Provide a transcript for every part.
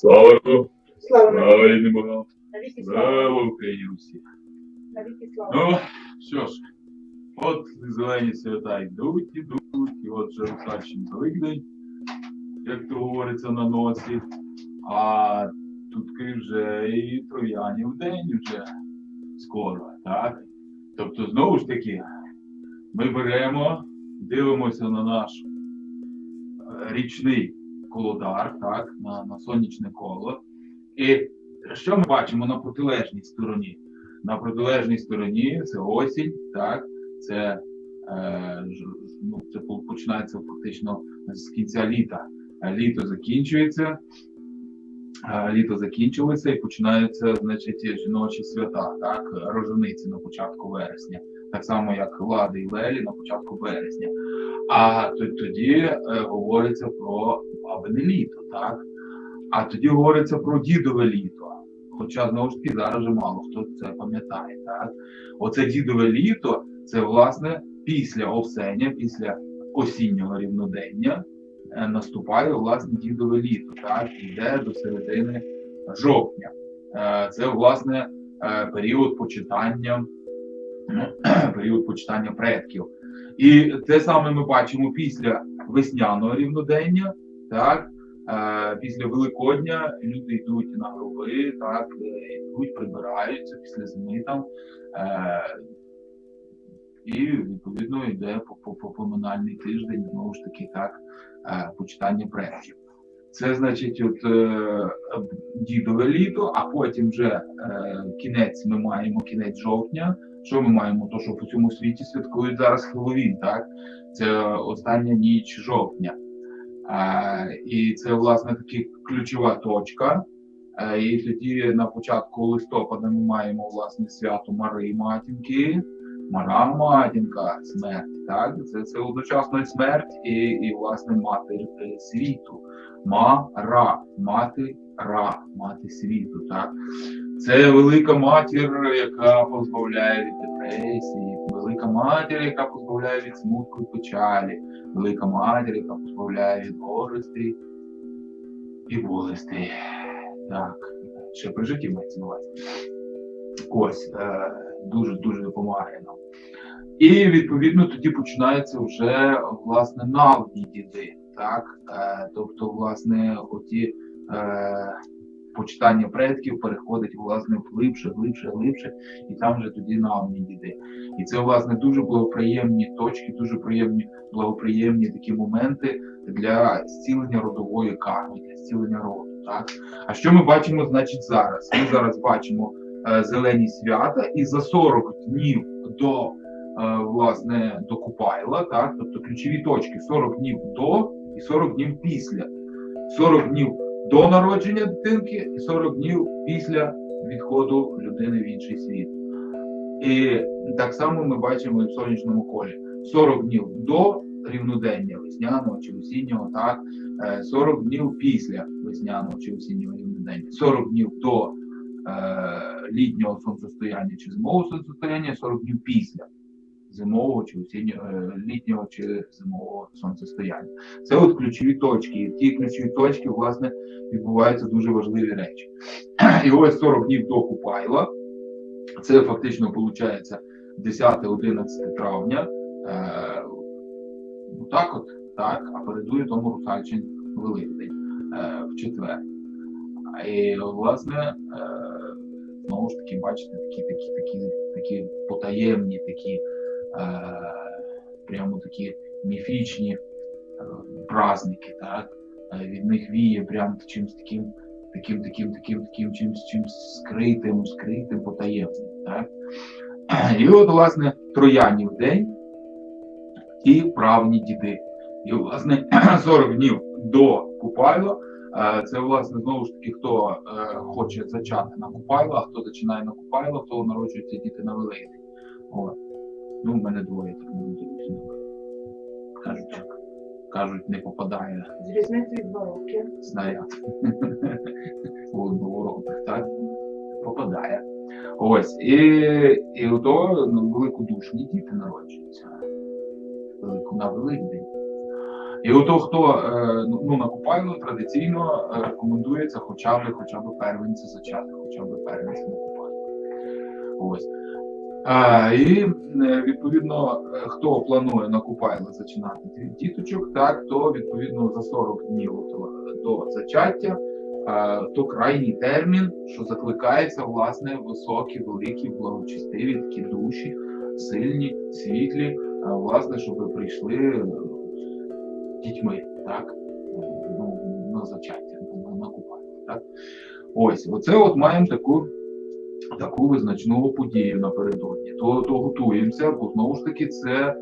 Слава Богу! Слава Слава рідним Богам! слава. Слава Україні усіх! Навіки слава. Ну, що ж, от зелені свята йдуть, ідуть, і от вже Русальщин Великдень, як то говориться на носі. А тут вже і троянів день вже скоро, так? Тобто, знову ж таки, ми беремо, дивимося на наш е, річний колодар, так, на, на сонячне коло. І що ми бачимо на протилежній стороні? На протилежній стороні це осінь, так, це, е, ну, це починається фактично з кінця літа. Літо закінчується, е, літо закінчилося і починаються значить, жіночі свята, так, рожениці на початку вересня, так само як Лади і Лелі на початку вересня. А тоді е, говориться про бабине літо, так? А тоді говориться про дідове літо. Хоча знову ж таки зараз вже мало хто це пам'ятає. Так? Оце дідове літо це власне після осені, після осіннього рівнодення е, наступає власне дідове літо, так? і йде до середини жовтня. Е, Це власне період почитання, період почитання предків. І те саме ми бачимо після весняного рівнодення, так? Е, після Великодня люди йдуть на гроби, так, е, йдуть, прибираються після зими там. Е, і відповідно йде по, по, по поминальний тиждень, знову ж таки, так, почитання предків. Це значить, от е, дідове літо, а потім вже е, кінець ми маємо кінець жовтня. Що ми маємо? То, що по цьому світі святкують зараз Хеллоуін, так? Це остання ніч жовтня. Е, і це, власне, таки ключова точка. Е, і тоді на початку листопада ми маємо власне свято Мари Матінки. Мара Матінка, смерть. Так? Це, це одночасно смерть і, і власне матір е, світу. Мара, мати ра, мати світу. Так? Це велика матір, яка позбавляє від депресії, велика матір, яка позбавляє від смутку і печалі, велика матір, яка позбавляє від горестей і болестей. Так, ще при житті мається на увазі. Ось, е, дуже дуже допомагає нам. І відповідно тоді починаються вже власне навні діди. Так? Е, тобто, власне, оті е, почитання предків переходить власне глибше, глибше, глибше, і там вже тоді навні діди. І це власне дуже благоприємні точки, дуже приємні, благоприємні такі моменти для зцілення родової карми, для зцілення роду. Так? А що ми бачимо, значить, зараз? Ми зараз бачимо е, зелені свята, і за 40 днів до е, власне до Купайла, так, тобто ключові точки 40 днів до і 40 днів після. 40 днів до народження дитинки і 40 днів після відходу людини в інший світ. І так само ми бачимо і в сонячному колі. 40 днів до рівнодення весняного чи осіннього, так, е, 40 днів після весняного чи осіннього рівнодення, 40 днів до е, літнього сонцестояння чи зимового сонцестояння, 40 днів після зимового чи осіннього, е, літнього чи зимового сонцестояння. Це от ключові точки. І в ті ключові точки, власне, відбуваються дуже важливі речі. І ось 40 днів до Купайла. Це фактично виходить 10-11 травня. Е, так от, так, а передує тому Русальчин Великдень е, в четвер. І, власне, е, знову ж таки, бачите, такі, такі, такі, такі потаємні, такі, прямо такі міфічні е, праздники, так? Е, Від них віє прям чимось таким, таким, таким, таким, таким чимось, чимось скритим, скритим, потаємним. Так? І от, власне, Троянів день і правні діди. І, власне, 40 днів до Купайла. е, Це, власне, знову ж таки, хто е, хоче зачати на Купайло, а хто зачинає на Купайло, то народжуються діти на Великдень. Ну, в мене двоє так народилися. Кажуть, так. Кажуть, не попадає З різницею два роки. снаряд у одноворотних, так? Попадає. Ось. І, і ото ну, великодушні діти народжуються. Велику на Великдень. І ото хто е, ну, ну, на Купайло традиційно е, рекомендується хоча б хоча б первенця зачати, хоча б первенця на Купайло. Ось. А, і е, відповідно, е, хто планує на Купайло зачинати ді- діточок, так то відповідно за 40 днів до, до зачаття, е, то крайній термін, що закликається власне високі, великі, благочестиві такі душі, сильні, світлі, е, власне, щоб прийшли е, дітьми, так ну, на зачаття, на, Купайло. Так? Ось, оце от маємо таку таку визначну подію напередодні. То, то готуємося, бо знову ж таки це е,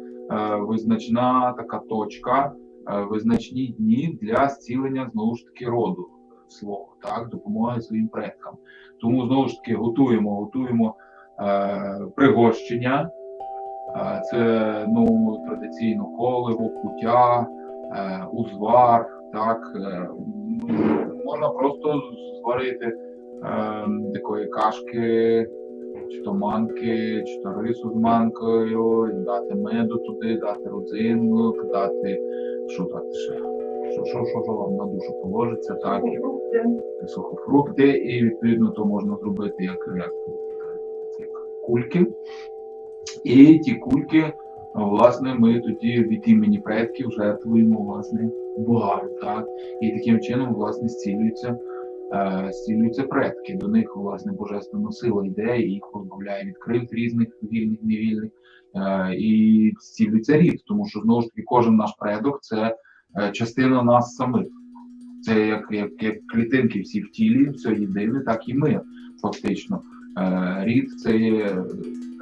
визначна така точка, е, визначні дні для зцілення знову ж таки роду свого, так, допомоги своїм предкам. Тому знову ж таки готуємо, готуємо е, пригощення. Е, це ну, традиційно коливо, куття, е, узвар, так, е, можна просто зварити такої кашки, чи то манки, чи то рису з манкою, дати меду туди, дати родзинок, дати що дати ще. Що, що, що, що вам на душу положиться, так, і Фрукти. сухофрукти, і відповідно то можна зробити як, як, як кульки. І ті кульки, власне, ми тоді від імені предків жертвуємо власне Богам. Так? І таким чином, власне, зцілюються, е, зцілюються предки. До них, власне, божественна сила йде і їх позбавляє від кривд різних вільних, невільних. Е, і зцілюється рід, тому що знову ж таки кожен наш предок це е, частина нас самих. Це як, як, як клітинки всі в тілі, все єдине, так і ми фактично. Е, рід це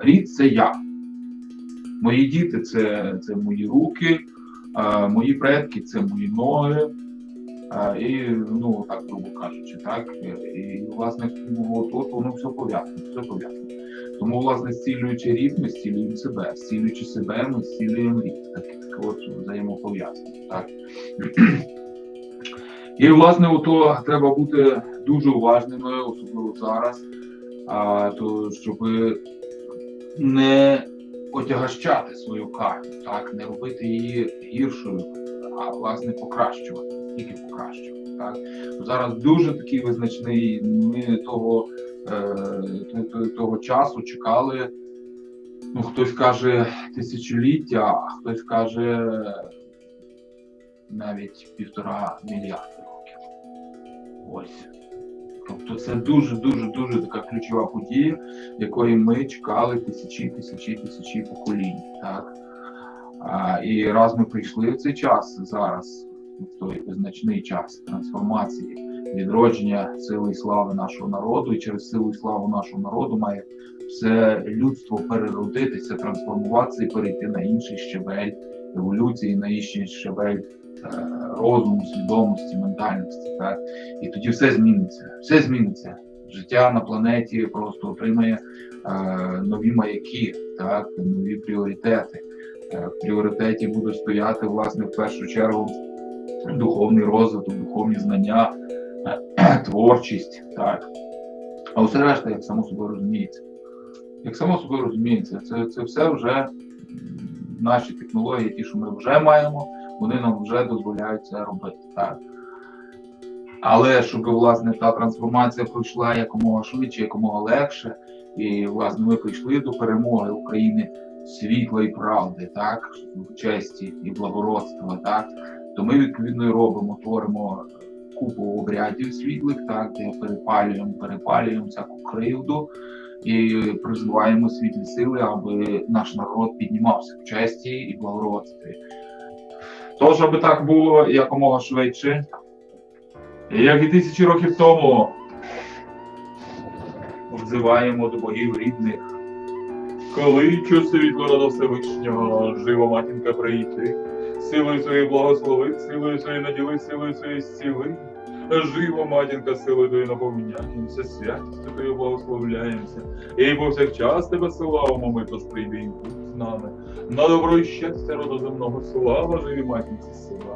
рід це я. Мої діти це, це мої руки, е, мої предки це мої ноги. І, ну, так грубо кажучи, так. І, власне, от, от воно все пов'язано, все пов'язано. Тому, власне, зцілюючи рід, ми зцілюємо себе. Зцілюючи себе, ми зцілюємо рід. Так, так от взаємопов'язано. Так. І, власне, ото треба бути дуже уважними, особливо зараз, а, то, щоб не отягощати свою карму, так, не робити її гіршою, а власне покращувати, тільки покращувати. Так. Зараз дуже такий визначний, ми того, е, то- то- того часу чекали. Ну, хтось каже тисячоліття, а хтось каже навіть півтора мільярда років. Ось. Тобто це дуже, дуже, така ключова подія, якої ми чекали тисячі, тисячі, тисячі поколінь. Так? А, і раз ми прийшли в цей час зараз, той визначний час трансформації, відродження сили і слави нашого народу, і через силу і славу нашого народу має все людство переродитися, трансформуватися і перейти на інший щебель еволюції, на інший щебель е, розуму, свідомості, ментальності. Так? І тоді все зміниться. Все зміниться. Життя на планеті просто отримає е, нові маяки, так, нові пріоритети. Е, в пріоритеті буде стояти, власне, в першу чергу духовний розвиток, духовні знання, творчість. Так. А усе решта, як само собою розуміється. Як само собою розуміється, це, це все вже наші технології, ті, що ми вже маємо, вони нам вже дозволяють це робити. Так. Але щоб власне та трансформація пройшла якомога швидше, якомога легше, і власне ми прийшли до перемоги України світла і правди, так, честі і благородства, так, то ми відповідно і робимо, творимо купу обрядів світлих, так, де перепалюємо, перепалюємо всяку кривду і призиваємо світлі сили, аби наш народ піднімався в честі і благородстві. Тож, аби так було якомога швидше, як і тисячі років тому взиваємо до богів рідних. Коли чу світло рода Всевишнього, жива матінка прийти, силою своєї благослови, силою своєї наділи, силою своєї зціли. Жива матінка, силою твоєю наповняємося, святістю твоєю благословляємося. І повсякчас тебе славимо ми, тож прийди і будь з нами. На добро і щастя родоземного слава живі матінці слава.